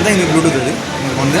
அதுதான் எங்களுக்கு ப்ளூடூத் அது. எங்களுக்கு வந்து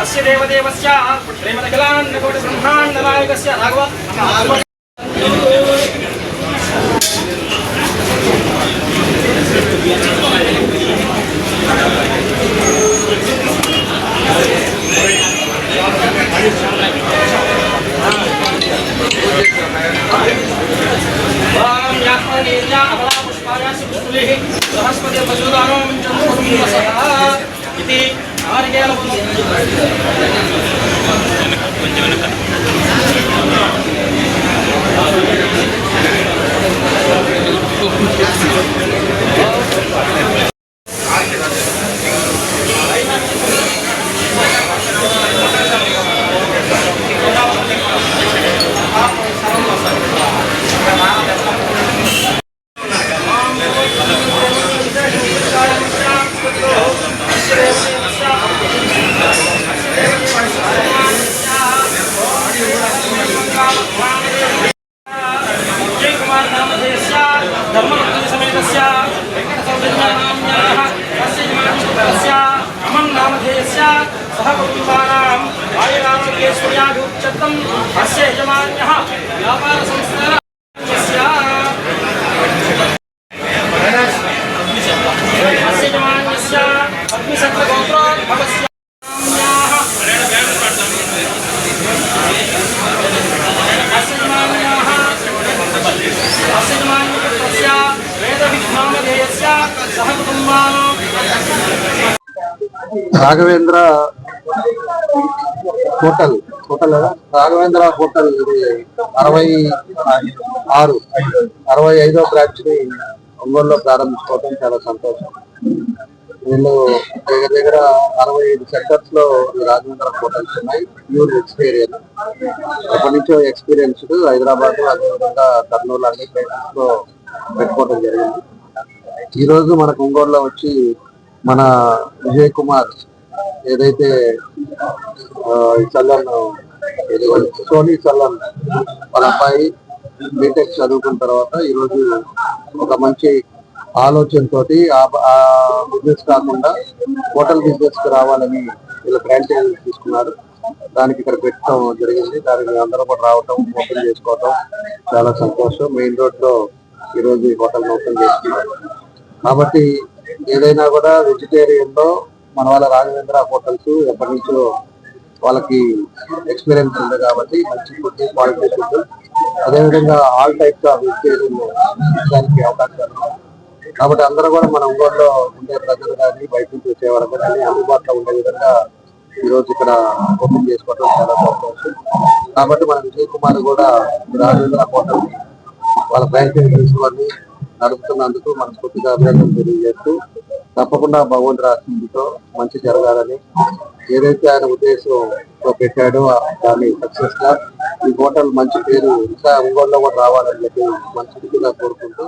अस्य देवदेवस्य प्रेमदखिलान्नकोटिब्रह्माण्डनायकस्य राघव पुष्पाया पुष्पुलेः बृहस्पतिर्वसूदानं चन्द्रः Thank you. धर्मविषयस्य धर्मवृत्तिसमेतस्य वेङ्कटसौधन्यानाम्याः तस्य इमांशुकरस्य अमं नामधेयस्य सह कुटुम्बानाम् आयुरारोग्येश्वर्याभिउच्चतम् अस्य यजमान्यः व्यापारसंस्था अस्य यजमान्यस्य अग्निशत्रगोत्रोत् రాఘవేంద్ర హోటల్ హోటల్ కదా? రాఘవేంద్ర హోటల్ ఇది అరవై ఆరు అరవై ఐదో బ్రాంచ్ని ఒంగోలులో ప్రారంభించుకోవడం చాలా సంతోషం. వీళ్ళు దగ్గర దగ్గర అరవై ఐదు సెక్టర్స్లో ఈ రాఘవేంద్ర హోటల్స్ ఉన్నాయి. Pure experience. ఎప్పటి నుంచో ఎక్స్పీరియన్స్డ్. హైదరాబాద్ అదేవిధంగా కర్నూలు అన్ని ప్లేసెస్లో పెట్టుకోవడం జరిగింది. ఈ రోజు మనకు ఒంగోలులో వచ్చి మన విజయ్ కుమార్ ఏదైతే ఈ చల్లన్ సోనీ చల్లన్ వాళ్ళ అబ్బాయి బీటెక్ చదువుకున్న తర్వాత ఈ రోజు ఒక మంచి ఆలోచనతోటి ఆ బిజినెస్ కాకుండా హోటల్ బిజినెస్కి రావాలని వీళ్ళు ఫ్రాంచైజీ తీసుకున్నారు. దానికి ఇక్కడ పెట్టడం జరిగింది. దానికి అందరూ కూడా రావటం ఓపెన్ చేసుకోవటం చాలా సంతోషం. మెయిన్ రోడ్లో ఈ రోజు హోటల్ ఓపెన్ చేసుకున్నారు కాబట్టి ఏదైనా కూడా వెజిటేరియన్లో మన వాళ్ళ రాఘవేంద్ర హోటల్స్ ఎప్పటి నుంచో వాళ్ళకి ఎక్స్పీరియన్స్ ఉంది కాబట్టి మంచి ఫుడ్ క్వాలిటీ ఫుడ్ అదేవిధంగా ఆల్ టైప్స్ ఆఫ్ వెజిటేరియన్ దానికి అవకాశాలు ఉన్నాయి. కాబట్టి అందరూ కూడా మన ఒంగోలులో ఉండే ప్రజలు కానీ బయట నుంచి వచ్చే వరకు కానీ అందుబాటులో ఉండే విధంగా ఈరోజు ఇక్కడ ఓపెన్ చేసుకోవడం చాలా సంతోషం కాబట్టి మన విజయ్ కుమార్ కూడా రాఘవేంద్ర హోటల్ వాళ్ళ ఫ్రాంచైజీ తీసుకొని నడుపుతున్నందుకు మనస్ఫూర్తిగా అభినందనలు తెలియజేస్తూ తప్పకుండా భగవంతుడు ఆశీస్సుతో మంచి జరగాలని ఏదైతే ఆయన ఉద్దేశంతో పెట్టాడో దాన్ని సక్సెస్గా ఈ హోటల్ మంచి పేరు ఇంకా ఒంగోలులో కూడా రావాలని చెప్పి మనస్ఫూర్తిగా కోరుకుంటూ